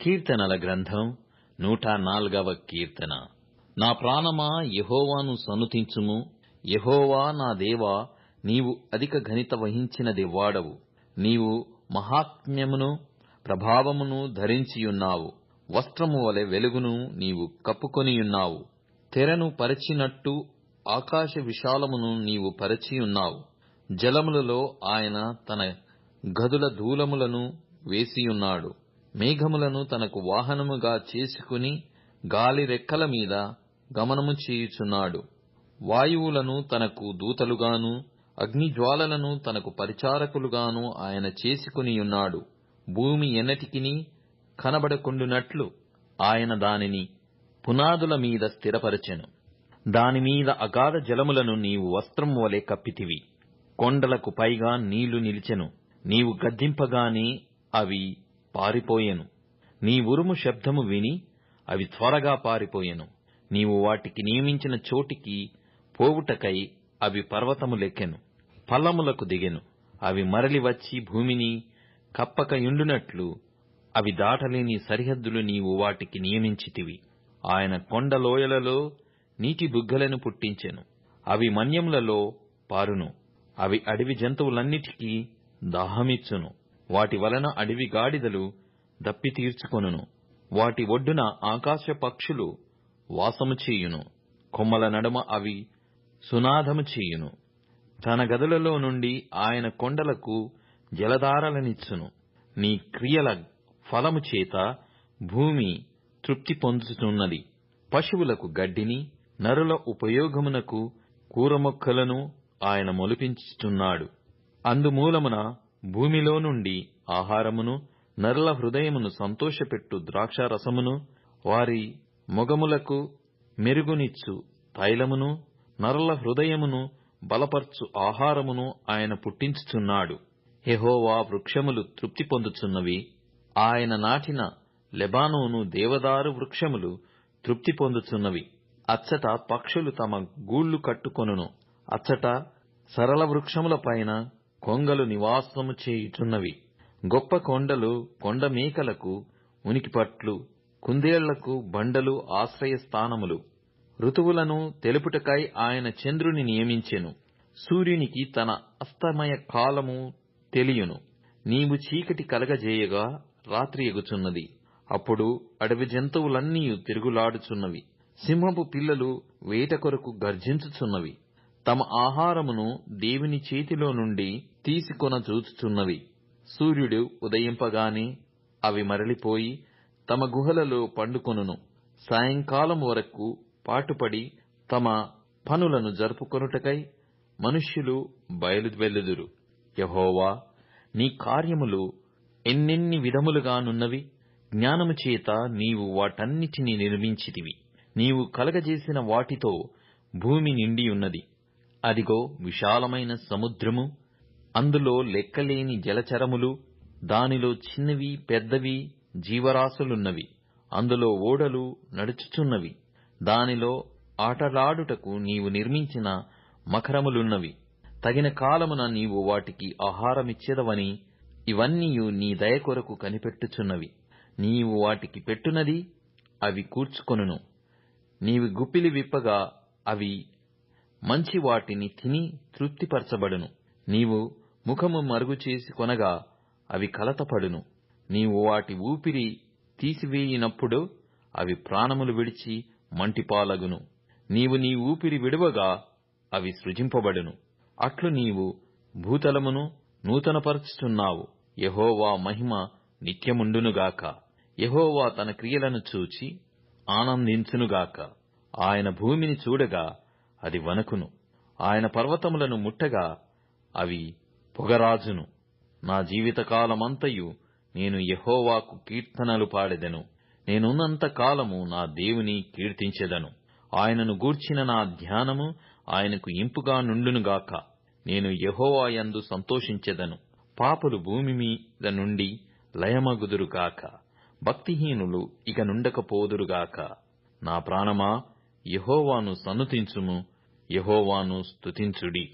కీర్తనల గ్రంథం నూట నాల్గవ కీర్తన. నా ప్రాణమా యహోవాను సనుతించుము. యహోవా నా దేవా నీవు అధిక ఘనిత వహించినది వాడవు. నీవు మహాత్మ్యమును ప్రభావమును ధరించియున్నావు. వస్త్రము వలె వెలుగును నీవు కప్పుకొనియున్నావు. తెరను పరిచినట్టు ఆకాశ విశాలమును నీవు పరిచియున్నావు. జలములలో ఆయన తన గదుల దూలములను వేసియున్నాడు. మేఘములను తనకు వాహనముగా చేసుకుని గాలి రెక్కల మీద గమనము చేయుచున్నాడు. వాయువులను తనకు దూతలుగాను అగ్నిజ్వాలలను తనకు పరిచారకులుగాను ఆయన చేసుకునియున్నాడు భూమి ఎన్నటికిని కనబడకుండునట్లు ఆయన దానిని పునాదుల మీద స్థిరపరచెను. దానిమీద అగాధ జలములను నీవు వస్త్రం వలె కప్పితివి. కొండలకు పైగా నీళ్ళు నిలిచెను. నీవు గద్దింపగానే అవి పారిపోయెను. నీ ఉరుము శబ్దము విని అవి త్వరగా పారిపోయెను. నీవు వాటికి నియమించిన చోటికి పోవుటకై అవి పర్వతము లెక్కెను. పల్లములకు దిగెను. అవి మరలి వచ్చి భూమిని కప్పకయుండునట్లు అవి దాటలేని సరిహద్దులు నీవు వాటికి నియమించితివి. ఆయన కొండ లోయలలో నీటి బుగ్గలను పుట్టించెను. అవి మన్యములలో పారును. అవి అడవి జంతువులన్నిటికీ దాహమిచ్చును. వాటి వలన అడవి గాడిదలు దప్పి తీర్చుకొనును. వాటి ఒడ్డున ఆకాశ పక్షులు వాసము చేయును. కొమ్మల నడుమ అవి సునాదము చేయును. తన గదులలో నుండి ఆయన కొండలకు జలధారలనిచ్చును. నీ క్రియల ఫలము చేత భూమి తృప్తి పొందుతున్నది పశువులకు గడ్డిని నరుల ఉపయోగమునకు కూరమొక్కలను ఆయన మొలిపించుచున్నాడు. అందుమూలమున భూమిలో నుండి ఆహారమును నరుల హృదయమును సంతోషపెట్టు ద్రాక్షారసమును వారి మొగములకు మెరుగునిచ్చు తైలమును నరుల హృదయమును బలపర్చు ఆహారమును ఆయన పుట్టించుచున్నాడు. యెహోవా వృక్షములు తృప్తి పొందుచున్నవి. ఆయన నాటిన లెబానోను దేవదారు వృక్షములు తృప్తి పొందుచున్నవి. అచ్చట పక్షులు తమ గూళ్ళు కట్టుకొనును. అచ్చట సరళ వృక్షముల పైన కొంగలు నివాసము చేయుచున్నవి. గొప్ప కొండలు కొండ మేకలకు ఉనికిపట్లు కుందేళ్ళకు బండలు ఆశ్రయస్థానములు ఋతువులను తెలుపుటకై ఆయన చంద్రుని నియమించెను. సూర్యునికి తన అస్తమయ కాలము తెలియును. నీవు చీకటి కలగజేయగా రాత్రి ఎగుచున్నది. అప్పుడు అడవి జంతువులన్నీ తిరుగులాడుచున్నవి. సింహపు పిల్లలు వేట కొరకు గర్జించుచున్నవి. తమ ఆహారమును దేవుని చేతిలో నుండి తీసుకొన చూచుచున్నవి. సూర్యుడు ఉదయింపగానే అవి మరలిపోయి తమ గుహలలో పండుకొనును. సాయంకాలం వరకు పాటుపడి తమ పనులను జరుపుకొనుటకై మనుష్యులు బయలువెల్లుదురు యహోవా నీ కార్యములు ఎన్నెన్ని విధములుగానున్నవి జ్ఞానము చేత నీవు వాటన్నిటినీ నిర్మించితివి. నీవు కలగజేసిన వాటితో భూమి నిండి ఉన్నది. అదిగో విశాలమైన సముద్రము. అందులో లెక్కలేని జలచరములు దానిలో చిన్నవి పెద్దవి జీవరాశులున్నవి. అందులో ఓడలు నడుచుచున్నవి. దానిలో ఆటలాడుటకు నీవు నిర్మించిన మకరములున్నవి తగిన కాలమున నీవు వాటికి ఆహారమిచ్చేదవని ఇవన్నీయు నీ దయ కొరకు కనిపెట్టుచున్నవి. నీవు వాటికి పెట్టునది అవి కూర్చుకొనును. నీవి గుప్పిలి విప్పగా అవి మంచి వాటిని తిని తృప్తిపరచబడును. నీవు ముఖము మరుగుచేసి కొనగా అవి కలతపడును. నీవు వాటి ఊపిరి తీసివేయినప్పుడు అవి ప్రాణములు విడిచి మంటిపాలగును. నీవు నీ ఊపిరి విడువగా అవి సృజింపబడును. అట్లు నీవు భూతలమును నూతనపరుచుచున్నావు. యహోవా మహిమ నిత్యముండునుగాక. యహోవా తన క్రియలను చూచి ఆనందించునుగాక. ఆయన భూమిని చూడగా అది వణకును. ఆయన పర్వతములను ముట్టగా అవి పొగరాజును. నా జీవితకాలమంతయు నేను యహోవాకు కీర్తనలు పాడెదను. నేనున్నంత కాలము నా దేవుని కీర్తించెదను. ఆయనను గూర్చిన నా ధ్యానము ఆయనకు ఇంపుగా నుండునుగాక నేను యహోవాయందు సంతోషించెదను. పాపులు భూమి మీద నుండి లయమగుదురుగాక భక్తిహీనులు ఇక నుండకపోదురుగాక నా ప్రాణమా యహోవాను సన్నుతించుము. యహోవాను స్తుతించుడి.